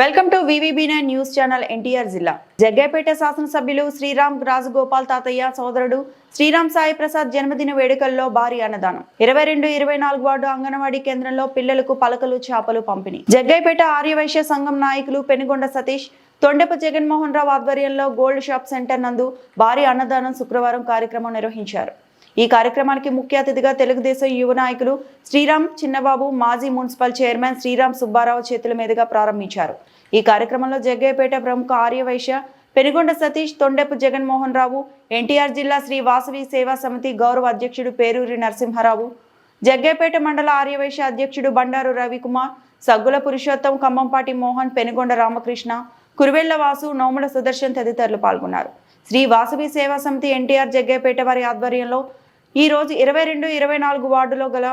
Welcome to VVB nine news channel NTR జిల్లా. జగ్గైపేట శాసనసభ్యులు శ్రీరామ్ రాజగోపాల్ తాతయ్య సోదరుడు శ్రీరామ్ సాయి ప్రసాద్ జన్మదిన వేడుకల్లో భారీ అన్నదానం. ఇరవై రెండు ఇరవై నాలుగు వార్డు అంగన్వాడీ కేంద్రంలో పిల్లలకు పలకలు చేపలు పంపిణీ. జగ్గైపేట ఆర్యవైశ్య సంఘం నాయకులు పెనుగొండ సతీష్ తొండెపు జగన్మోహన్ రావు ఆధ్వర్యంలో గోల్డ్ షాప్ సెంటర్ నందు భారీ అన్నదానం శుక్రవారం కార్యక్రమం నిర్వహించారు. ఈ కార్యక్రమానికి ముఖ్య అతిథిగా తెలుగుదేశం యువ నాయకులు శ్రీరామ్ చిన్నబాబు మాజీ మున్సిపల్ చైర్మన్ శ్రీరామ్ సుబ్బారావు చేతుల మీదుగా ప్రారంభించారు. ఈ కార్యక్రమంలో జగ్గయ్యపేట ప్రముఖ ఆర్యవైశ్య పెనుగొండ సతీష్ తొండెపు జగన్మోహన్ రావు ఎన్టీఆర్ జిల్లా శ్రీ వాసవి సేవా సమితి గౌరవ అధ్యక్షుడు పేరూరి నరసింహారావు జగ్గయ్యపేట మండల ఆర్యవైశ్య అధ్యక్షుడు బండారు రవికుమార్ సగ్గుల పురుషోత్తం ఖమ్మంపాటి మోహన్ పెనుగొండ రామకృష్ణ కురువెళ్ళ వాసు నోముల సుదర్శన్ తదితరులు పాల్గొన్నారు. శ్రీ వాసవి సేవా సమితి ఎన్టీఆర్ జగ్గయ్యపేట వారి ఆధ్వర్యంలో ఈరోజు ఇరవై రెండు ఇరవై నాలుగు వార్డులో గల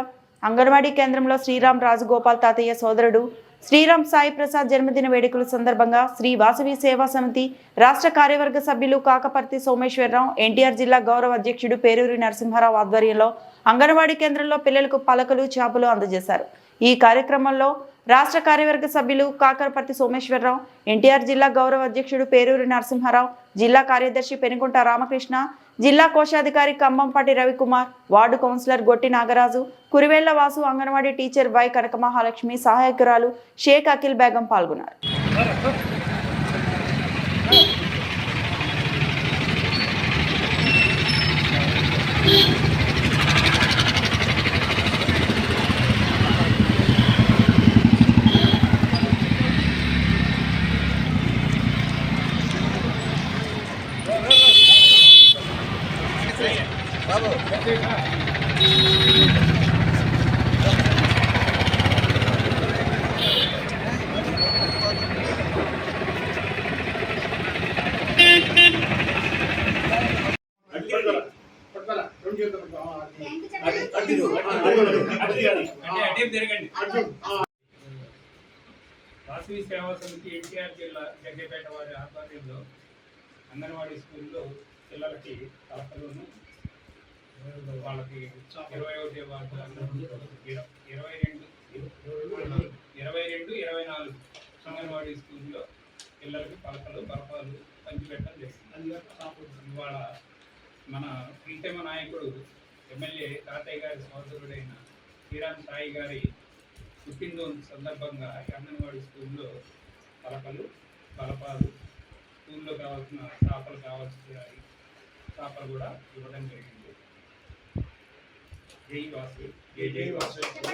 అంగన్వాడీ కేంద్రంలో శ్రీరామ్ రాజగోపాల్ తాతయ్య సోదరుడు శ్రీరామ్ సాయి ప్రసాద్ జన్మదిన వేడుకల సందర్భంగా శ్రీ వాసవి సేవా సమితి రాష్ట్ర కార్యవర్గ సభ్యులు కాకపర్తి సోమేశ్వరరావు ఎన్టీఆర్ జిల్లా గౌరవ అధ్యక్షుడు పేరూరి నరసింహారావు ఆధ్వర్యంలో అంగన్వాడీ కేంద్రంలో పిల్లలకు పలకలు చేపలు అందజేశారు. ఈ కార్యక్రమంలో రాష్ట్ర కార్యవర్గ సభ్యులు కాకరపర్తి సోమేశ్వరరావు ఎన్టీఆర్ జిల్లా గౌరవ అధ్యక్షుడు పేరూరి నరసింహారావు జిల్లా కార్యదర్శి పెనుకుంట రామకృష్ణ జిల్లా కోశాధికారి Kambampati Ravikumar ward councillor Gotti Nagaraju Kurivella Vasu Anganwadi teacher Y Kanakamahalakshmi సహాయకురాలు Sheikh Akhil Begum పాల్గొన్నారు. వాసవి సేవా సమితి ఎన్టీఆర్ జిల్లా జగ్గపేట వారి ఆధ్వర్యంలో అంగన్వాడీ స్కూల్లో పిల్లలకి కలపలను వాళ్ళకి ఇరవై ఒకటి వార్డు ఇరవై రెండు ఇరవై రెండు ఇరవై నాలుగు అంగన్వాడీ స్కూల్లో పిల్లలకి పలకలు బలపాలు పంచిపెట్టడం చేస్తుంది ఇవాళ మన ప్రీతమ నాయకుడు ఎమ్మెల్యే తాతయ్య గారి సోదరుడైన శ్రీరామ్ సాయి గారి పుట్టినరోజు సందర్భంగా అంగన్వాడీ స్కూల్లో పలకలు బలపాలు స్కూల్లో కావాల్సిన చేపలు కావాల్సిన చేపలు కూడా ఇవ్వడం జరిగింది. జై వాసు జై జై వాసు